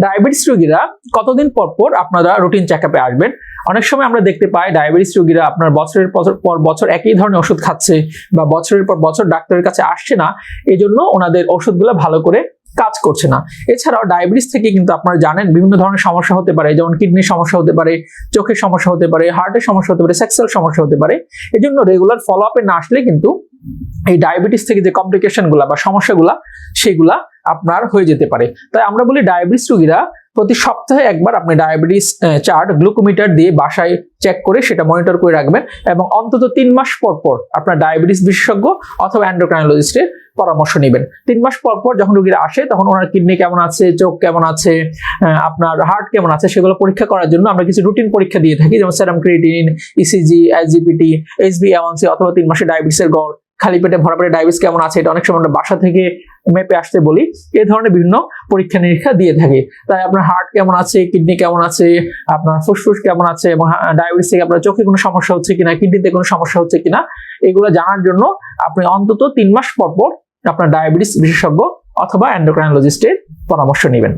Diabetes রোগীরা কতদিন পর পর আপনারা রুটিন চেকআপে আসবেন? অনেক সময় আমরা দেখতে পাই ডায়াবেটিস রোগীরা আপনার বছরের পর- বছর একই ধরনের ওষুধ খাচ্ছে বা বছরের পর বছর ডাক্তারের কাছে আসছে না এই জন্য ওনাদের ওষুধগুলো ভালো করে কাজ করছে না। এছাড়াও ডায়াবেটিস থেকে কিন্তু আপনারা জানেন বিভিন্ন ধরনের সমস্যা হতে পারে, যেমন কিডনির সমস্যা হতে পারে, চোখের সমস্যা হতে পারে হার্টের সমস্যা হতে পারে সেক্সুয়াল সমস্যা হতে পারে। এই জন্য রেগুলার ফলো আপে না আসলে কিন্তু এই ডায়াবেটিস থেকে যে কমপ্লিকেশনগুলা বা সমস্যাগুলা, সেগুলা আপনার হয়ে যেতে পারে। তাই আমরা বলি ডায়াবেটিস রোগীরা প্রতি সপ্তাহে একবার আপনি ডায়াবেটিস চার্ট গ্লুকোমিটার দিয়ে বাসায় চেক করে সেটা মনিটর করে রাখবেন এবং অন্তত তিন মাস পর পর আপনার ডায়াবেটিস বিশেষজ্ঞ অথবা অ্যান্ড্রোক্রাইনোলজিস্টের পরামর্শ নেবেন। তিন মাস পর পর যখন রোগীরা আসে, তখন ওনার কিডনি কেমন আছে, চোখ কেমন আছে আপনার হার্ট কেমন আছে, সেগুলো পরীক্ষা করার জন্য আমরা কিছু রুটিন পরীক্ষা দিয়ে থাকি, যেমন serum creatinine ECG SGPT HB এমনসি অথবা তিন মাসে ডায়াবেটিসের গড়, খালি পেটে ভরা পেটে ডায়াবেটিস কেমন আছে, এটা অনেক সময় আমরা বাসা থেকে মেপে আসতে বলি, এ ধরনের বিভিন্ন পরীক্ষা নিরীক্ষা দিয়ে থাকে। তাই আপনার হার্ট কেমন আছে কিডনি কেমন আছে, আপনার ফুসফুস কেমন আছে, এবং ডায়াবেটিস থেকে আপনার চোখে কোনো সমস্যা হচ্ছে কিনা কিডনিতে কোনো সমস্যা হচ্ছে কিনা, এগুলো জানার জন্য আপনি অন্তত তিন মাস পর পর আপনার ডায়াবেটিস বিশেষজ্ঞ অথবা অ্যান্ডোক্রাইনোলজিস্টের পরামর্শ নেবেন।